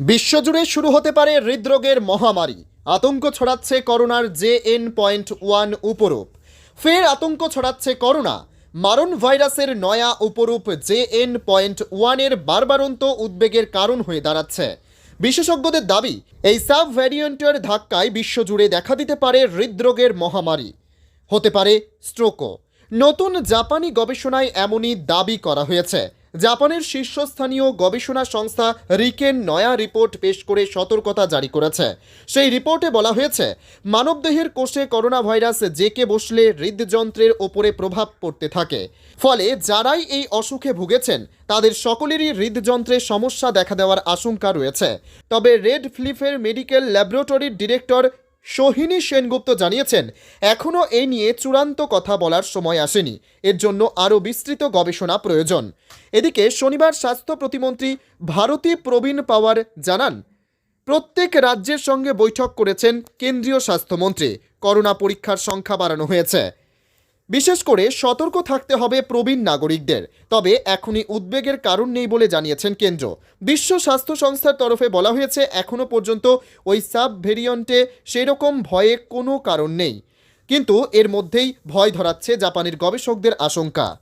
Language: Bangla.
বিশ্বজুড়ে শুরু হতে পারে হৃদরোগের মহামারী। আতঙ্ক ছড়াচ্ছে করোনার জে এন পয়েন্ট ওয়ান উপরূপ। ফের আতঙ্ক ছড়াচ্ছে করোনা। মারণ ভাইরাসের নয়া উপরূপ জে এন পয়েন্ট ওয়ানের বারবারন্ত উদ্বেগের কারণ হয়ে দাঁড়াচ্ছে। বিশেষজ্ঞদের দাবি, এই সাব ভ্যারিয়েন্টের ধাক্কায় বিশ্বজুড়ে দেখা দিতে পারে হৃদরোগের মহামারী। হতে পারে স্ট্রোকও। নতুন জাপানি গবেষণায় এমনই দাবি করা হয়েছে। জাপানের শীর্ষস্থানীয় গবেষণা সংস্থা রিকেন নয়া রিপোর্ট পেশ করে সতর্কতা জারি করেছে। সেই রিপোর্টে বলা হয়েছে, মানবদেহের কোষে করোনা ভাইরাস জেকে বসলে হৃদযন্ত্রের ওপরে প্রভাব পড়তে থাকে। ফলে যারাই এই অসুখে ভুগেছেন, তাদের সকলেরই হৃদযন্ত্রে সমস্যা দেখা দেওয়ার আশঙ্কা রয়েছে। তবে রেড ফ্লিফের মেডিকেল ল্যাবরেটরির ডিরেক্টর সোহিনী সেনগুপ্ত জানিয়েছেন এখনও এ নিয়ে চূড়ান্ত কথা বলার সময় আসেনি। এর জন্য আরও বিস্তৃত গবেষণা প্রয়োজন। এদিকে শনিবার স্বাস্থ্য প্রতিমন্ত্রী ভারতী প্রবীণ পাওয়ার জানান, প্রত্যেক রাজ্যের সঙ্গে বৈঠক করেছেন কেন্দ্রীয় স্বাস্থ্যমন্ত্রী। করোনা পরীক্ষার সংখ্যা বাড়ানো হয়েছে। বিশেষ করে সতর্ক থাকতে হবে প্রবীণ নাগরিকদের। তবে এখনই উদ্বেগের কারণ নেই বলে জানিয়েছেন কেন্দ্র। বিশ্ব স্বাস্থ্য সংস্থার তরফে বলা হয়েছে, এখনও পর্যন্ত ওই সাব ভেরিয়েন্টে সেরকম ভয়ে কোনো কারণ নেই। কিন্তু এর মধ্যেই ভয় ধরাচ্ছে জাপানের গবেষকদের আশঙ্কা।